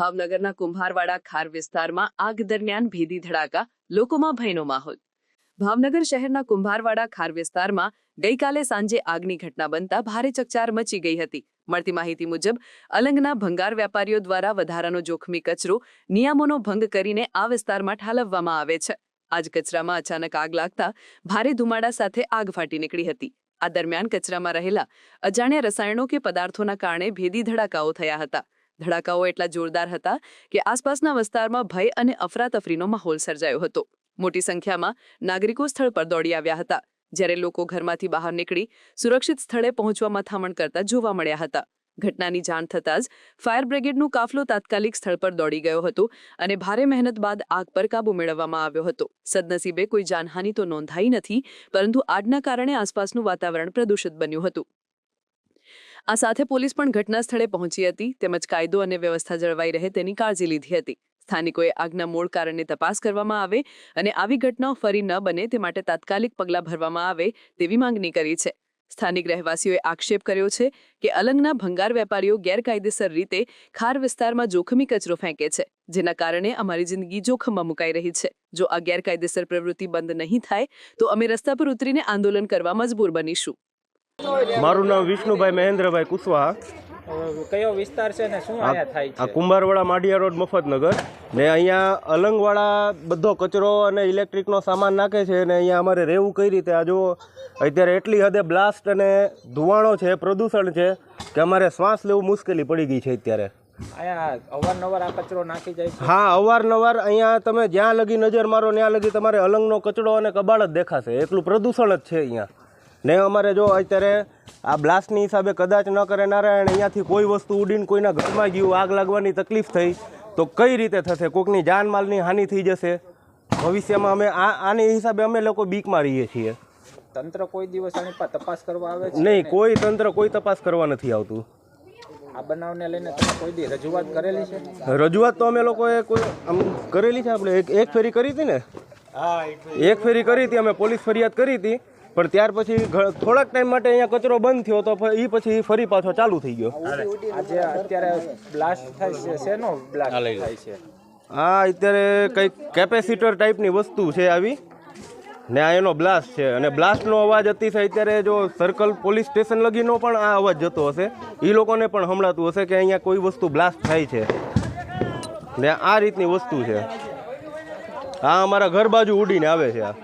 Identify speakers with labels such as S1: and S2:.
S1: ભાવનગરના કુંભારવાડા ખાર વિસ્તારમાં આગ દરમિયાન ભેદી ધડાકા, લોકોમાં ભયનો માહોલ. ભાવનગર શહેરના કુંભારવાડા ખાર વિસ્તારમાં ગઈકાલે સાંજે આગની ઘટના બનતા ભારે ચકચાર મચી ગઈ હતી. મળતી માહિતી મુજબ, અલંગના ભંગાર વેપારીઓ દ્વારા વધારાનો જોખમી કચરો, નિયમોનો ભંગ કરીને આ વિસ્તારમાં ઠાલવવામાં આવે છે. આજ કચરામાં અચાનક આગ લાગતા ભારે ધુમાડા સાથે આગ ફાટી નીકળી હતી. આ દરમિયાન કચરામાં રહેલા અજાણ્યા રસાયણો કે પદાર્થોના કારણે ભેદી ધડાકાઓ થયા હતા. ધડાકાઓ એટલા જોરદાર હતા કે આસપાસના વિસ્તારમાં ભય અને અફરાતફરીનો માહોલ સર્જાયો હતો. મોટી સંખ્યામાં નાગરિકો સ્થળ પર દોડી આવ્યા હતા. જ્યારે લોકો ઘરમાંથી બહાર નીકળી સુરક્ષિત સ્થળે પહોંચવા મથામણ કરતા જોવા મળ્યા હતા. ઘટનાની જાણ થતાં જ ફાયર બ્રિગેડનું કાફલો તાત્કાલિક સ્થળ પર દોડી ગયો હતો અને ભારે મહેનત બાદ આગ પર કાબુ મેળવવામાં આવ્યો હતો. સદનસીબે કોઈ જાનહાનિ તો નોંધાઈ નથી, પરંતુ આગના કારણે આસપાસનું વાતાવરણ પ્રદૂષિત બન્યું હતું. આ સાથે પોલીસ પણ ઘટના સ્થળે પહોંચી હતી, તેમજ કાયદો અને વ્યવસ્થા જળવાઈ રહે તેની કાળજી લીધી હતી. સ્થાનિકોએ આગના મૂળ કારણની તપાસ કરવામાં આવે અને આવી ઘટનાઓ ફરી ન બને તે માટે તાત્કાલિક પગલાં ભરવામાં આવે તેવી માંગણી કરી છે. સ્થાનિક રહેવાસીઓએ આક્ષેપ કર્યો છે કે અલંગના ભંગાર વેપારીઓ ગેરકાયદેસર રીતે ખાર વિસ્તારમાં જોખમી કચરો ફેંકે છે, જેના કારણે અમારી જિંદગી જોખમમાં મુકાઈ રહી છે. જો આ ગેરકાયદેસર પ્રવૃત્તિ બંધ નહીં થાય, તો અમે રસ્તા પર ઉતરીને આંદોલન કરવા મજબૂર બનીશું.
S2: મારું નામ વિષ્ણુભાઈ મહેન્દ્રભાઈ કુશવાહા.
S3: કયો વિસ્તાર છે ને શું અહીંયા થાય
S2: આ કુંભારવાડા માડિયા રોડ મફતનગર. ને અહીંયા અલંગવાળા બધો કચરો અને ઇલેક્ટ્રિકનો સામાન નાખે છે અને અહીંયા અમારે રહેવું કઈ રીતે? આ જો અત્યારે એટલી હદે બ્લાસ્ટ અને ધુવાણો છે પ્રદૂષણ છે કે અમારે શ્વાસ લેવું મુશ્કેલી પડી ગઈ છે અત્યારે.
S3: અવારનવાર આ કચરો નાખી જાય છે?
S2: હા અવારનવાર અહીંયા તમે જ્યાં લગી નજર મારો ત્યાં લગી તમારે અલંગનો કચરો અને કબાળ જ દેખાશે. એટલું પ્રદૂષણ જ છે અહીંયા. ને અમારે જો અત્યારે આ બ્લાસ્ટની હિસાબે કદાચ ન કરે નારાયણ અહીંયાથી કોઈ વસ્તુ ઉડીને કોઈના ઘરમાં ગયું આગ લાગવાની તકલીફ થઈ તો કઈ રીતે થશે? કોઈકની જાનમાલની હાનિ થઈ જશે? ભવિષ્યમાં અમે આ આની હિસાબે અમે લોકો બીકમાં રહીએ છીએ.
S3: તંત્ર કોઈ દિવસ આની તપાસ કરવા આવે છે
S2: નહીં કોઈ તંત્ર કોઈ તપાસ કરવા નથી આવતું.
S3: આ બનાવને લઈને તમે કોઈ દી રજૂઆત કરેલી છે?
S2: રજૂઆત તો અમે લોકોએ કોઈ આમ કરેલી છે આપણે? એક એક ફેરી કરી હતી ને? એક ફેરી કરી હતી અમે પોલીસ ફરિયાદ કરી હતી. પણ ત્યાર પછી થોડાક ટાઈમ માટે અહીંયા કચરો બંધ થયો તો એ પછી ફરી પાછો ચાલુ થઈ ગયો.
S3: આજે અત્યારે બ્લાસ્ટ થાય છે શેનો બ્લાસ્ટ થાય છે?
S2: હા અત્યારે કંઈક કેપેસિટર ટાઈપની વસ્તુ છે આવી. ને આ એનો બ્લાસ્ટ છે. અને બ્લાસ્ટનો અવાજ અતિશય અત્યારે જો સર્કલ પોલીસ સ્ટેશન લગીનો પણ આ અવાજ જતો હશે. એ લોકોને પણ સંભળાતું હશે કે અહીંયા કોઈ વસ્તુ બ્લાસ્ટ થાય છે. ને આ રીતની વસ્તુ છે. આ અમારા ઘર બાજુ ઉડીને આવે છે આ.